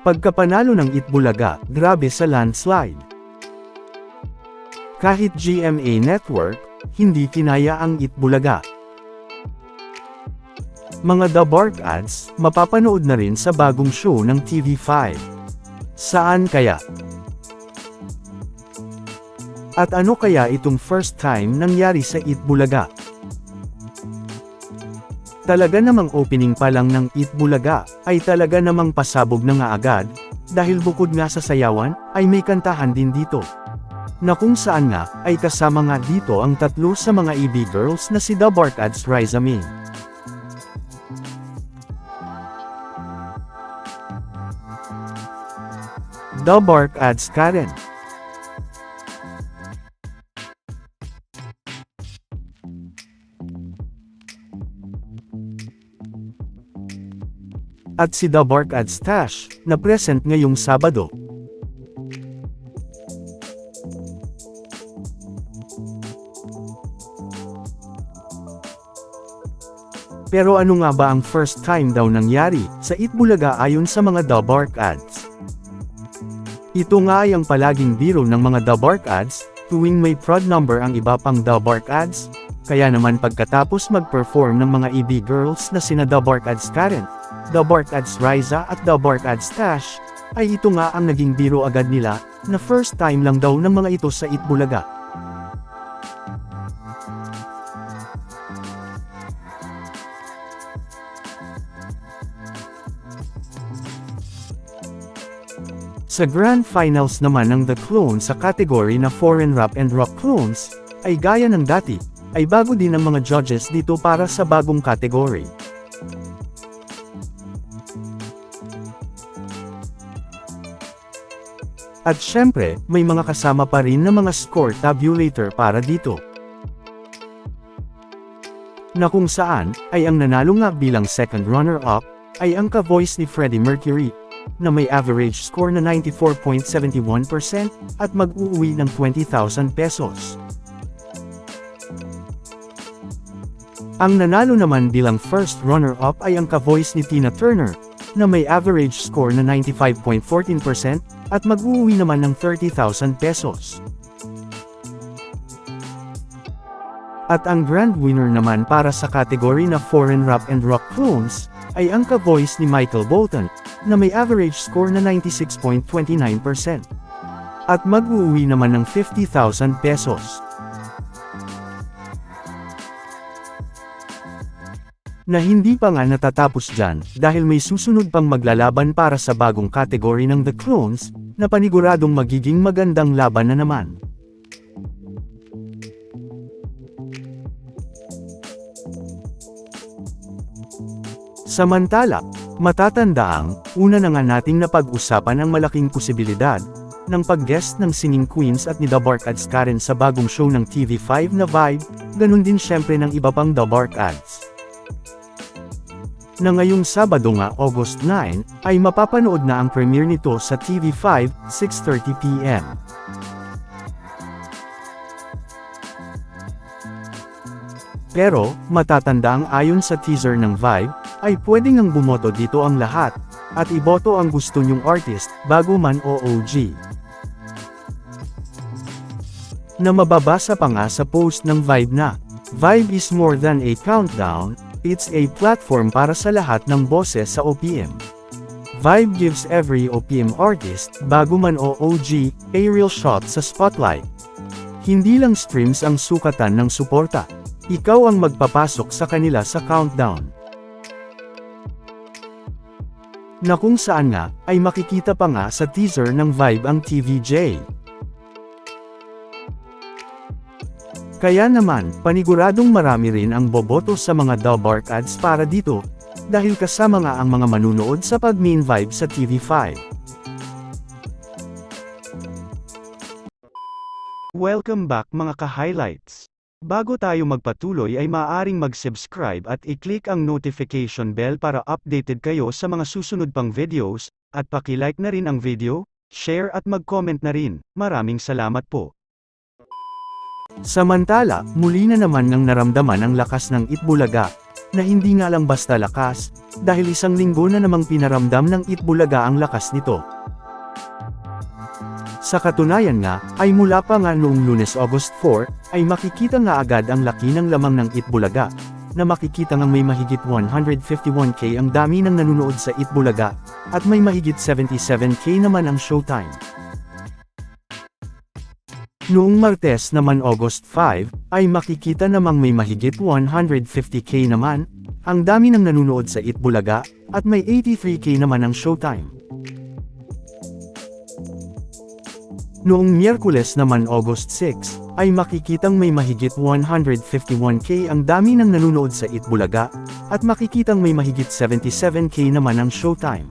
Pagkapanalo ng Itbulaga, grabe sa landslide. Kahit GMA Network, hindi kinaya ang Itbulaga. Mga The Bark ads, mapapanood na rin sa bagong show ng TV5. Saan kaya? At ano kaya itong first time nangyari sa Itbulaga? Talaga namang opening pa lang ng Itbulaga, ay talaga namang pasabog na nga agad, dahil bukod nga sa sayawan, ay may kantahan din dito. Na kung saan nga, ay kasama nga dito ang tatlo sa mga EB girls na si The Barkads Riza Ming. The Barkads Karen. At si The Bark at Stash, na present ngayong Sabado. Pero ano nga ba ang first time daw nangyari sa Itbulaga ayon sa mga The Bark ads? Ito nga ay ang palaging biro ng mga The Bark ads, tuwing may prod number ang iba pang The Bark ads, kaya naman pagkatapos mag-perform ng mga EB girls na sina The Bark ads Karen, The Bark ads Riza at The ads Tash, ay ito nga ang naging biro agad nila, na first time lang daw ng mga ito sa Itbulaga. Sa Grand Finals naman ng The Clone sa category na Foreign Rap and Rock Clones, ay gaya ng dati, ay bago din ang mga judges dito para sa bagong category. At syempre, may mga kasama pa rin na mga score tabulator para dito. Na kung saan, ay ang nanalo nga bilang second runner-up, ay ang ka-voice ni Freddie Mercury, na may average score na 94.71% at mag-uuwi ng 20,000 pesos. Ang nanalo naman bilang first runner-up ay ang ka-voice ni Tina Turner, na may average score na 95.14% at mag-uuwi naman ng 30,000 pesos. At ang grand winner naman para sa category na Foreign Rap and Rock Clones, ay ang ka-voice ni Michael Bolton, na may average score na 96.29%. At mag-uuwi naman ng 50,000 pesos. Na hindi pa nga natatapos dyan, dahil may susunod pang maglalaban para sa bagong category ng The Clones, na paniguradong magiging magandang laban na naman. Samantala, matatandaang, una na nga nating napag-usapan ang malaking posibilidad, ng pag-guest ng singing queens at ni The Bark Ads Karen sa bagong show ng TV5 na Vibe, ganun din syempre ng iba pang The Bark Ads. Na ngayong Sabado nga August 9, ay mapapanood na ang premiere nito sa TV5, 6.30pm. Pero, matatanda ang ayon sa teaser ng Vibe, ay pwedeng ang bumoto dito ang lahat, at iboto ang gusto nyong artist, bago man o OG. Na mababasa pa nga sa post ng Vibe na, Vibe is more than a countdown, it's a platform para sa lahat ng boses sa OPM. Vibe gives every OPM artist, bago man o OG, a real shot sa spotlight. Hindi lang streams ang sukatan ng suporta. Ikaw ang magpapasok sa kanila sa countdown. Na kung saan nga, ay makikita pa nga sa teaser ng Vibe ang TVJ. Kaya naman, paniguradong marami rin ang boboto sa mga The Bark ads para dito, dahil kasama nga ang mga manunood sa pag-main Vibe sa TV5. Welcome back mga ka-highlights. Bago tayo magpatuloy ay maaaring mag-subscribe at i-click ang notification bell para updated kayo sa mga susunod pang videos, at paki-like na rin ang video, share at mag-comment na rin. Maraming salamat po. Samantala, muli na naman ng naramdaman ang lakas ng Itbulaga, na hindi nga lang basta lakas, dahil isang linggo na namang pinaramdam ng Itbulaga ang lakas nito. Sa katunayan nga, ay mula pa nga noong lunes August 4, ay makikita nga agad ang laki ng lamang ng Itbulaga, na makikita ngang may mahigit 151k ang dami ng nanunood sa Itbulaga, at may mahigit 77k naman ang showtime. Noong Martes naman August 5, ay makikita namang may mahigit 150k naman, ang dami ng nanunood sa Itbulaga, at may 83k naman ang showtime. Noong Miyerkules naman August 6, ay makikitang may mahigit 151k ang dami ng nanunood sa Itbulaga, at makikitang may mahigit 77k naman ang showtime.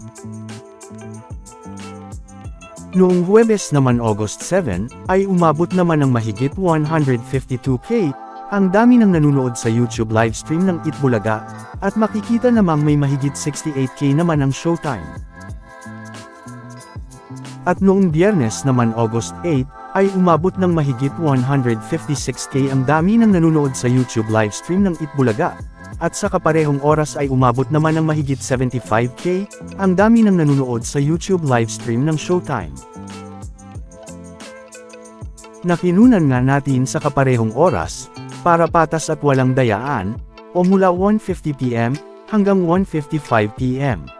Noong Huwebes naman August 7, ay umabot naman ng mahigit 152k, ang dami ng nanunood sa YouTube livestream ng Itbulaga, at makikita namang may mahigit 68k naman ang showtime. At noong biyernes naman August 8, ay umabot ng mahigit 156k ang dami ng nanunood sa YouTube livestream ng Itbulaga. At sa kaparehong oras ay umabot naman ng mahigit 75k, ang dami ng nanunood sa YouTube livestream ng Showtime. Nakinunan nga natin sa kaparehong oras, para patas at walang dayaan, o mula 1.50pm, hanggang 1.55pm.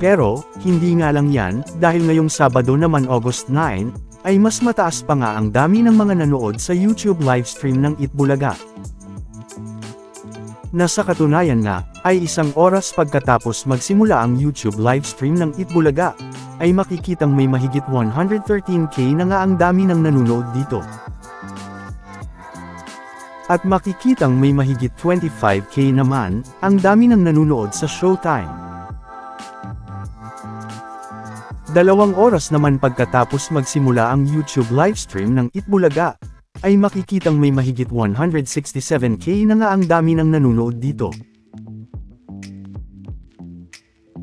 Pero, hindi nga lang yan, dahil ngayong Sabado naman August 9, ay mas mataas pa nga ang dami ng mga nanood sa YouTube livestream ng Itbulaga. Nasa katunayan nga, ay isang oras pagkatapos magsimula ang YouTube livestream ng Itbulaga, ay makikitang may mahigit 113k na nga ang dami ng nanonood dito. At makikitang may mahigit 25k naman, ang dami ng nanonood sa Showtime. Dalawang oras naman pagkatapos magsimula ang YouTube livestream ng Itbulaga, ay makikitang may mahigit 167k na nga ang dami ng nanonood dito.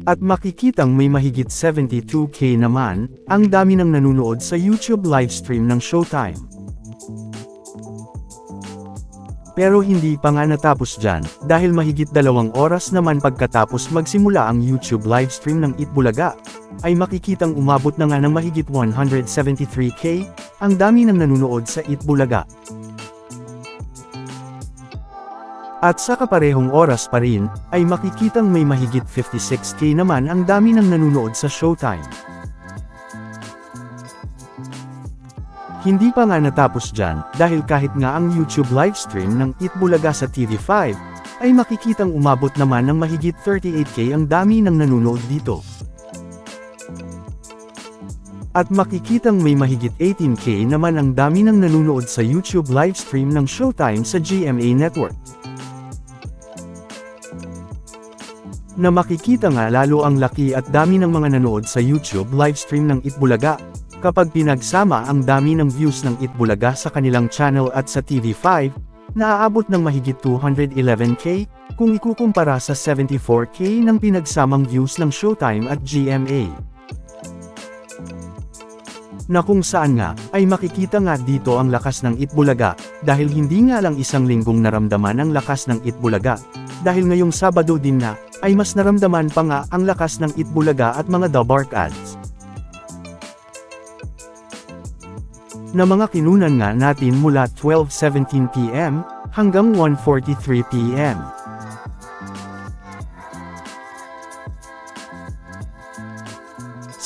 At makikitang may mahigit 72k naman, ang dami ng nanonood sa YouTube livestream ng Showtime. Pero hindi pa nga natapos dyan, dahil mahigit dalawang oras naman pagkatapos magsimula ang YouTube livestream ng Itbulaga, ay makikitang umabot na nga ng mahigit 173k, ang dami ng nanunood sa Itbulaga. At sa kaparehong oras pa rin, ay makikitang may mahigit 56k naman ang dami ng nanunood sa Showtime. Hindi pa nga natapos dyan, dahil kahit nga ang YouTube livestream ng Itbulaga sa TV5, ay makikitang umabot naman ng mahigit 38k ang dami ng nanonood dito. At makikitang may mahigit 18k naman ang dami ng nanonood sa YouTube livestream ng Showtime sa GMA Network. Na makikita nga lalo ang laki at dami ng mga nanood sa YouTube livestream ng Itbulaga, kapag pinagsama ang dami ng views ng Itbulaga sa kanilang channel at sa TV5, naaabot ng mahigit 211k, kung ikukumpara sa 74k ng pinagsamang views ng Showtime at GMA na kung saan nga, ay makikita nga dito ang lakas ng Itbulaga, dahil hindi nga lang isang linggong naramdaman ang lakas ng Itbulaga, dahil ngayong Sabado din na, ay mas naramdaman pa nga ang lakas ng Itbulaga at mga The Bark ads. Na mga kinunan nga natin mula 12.17pm, hanggang 1.43pm.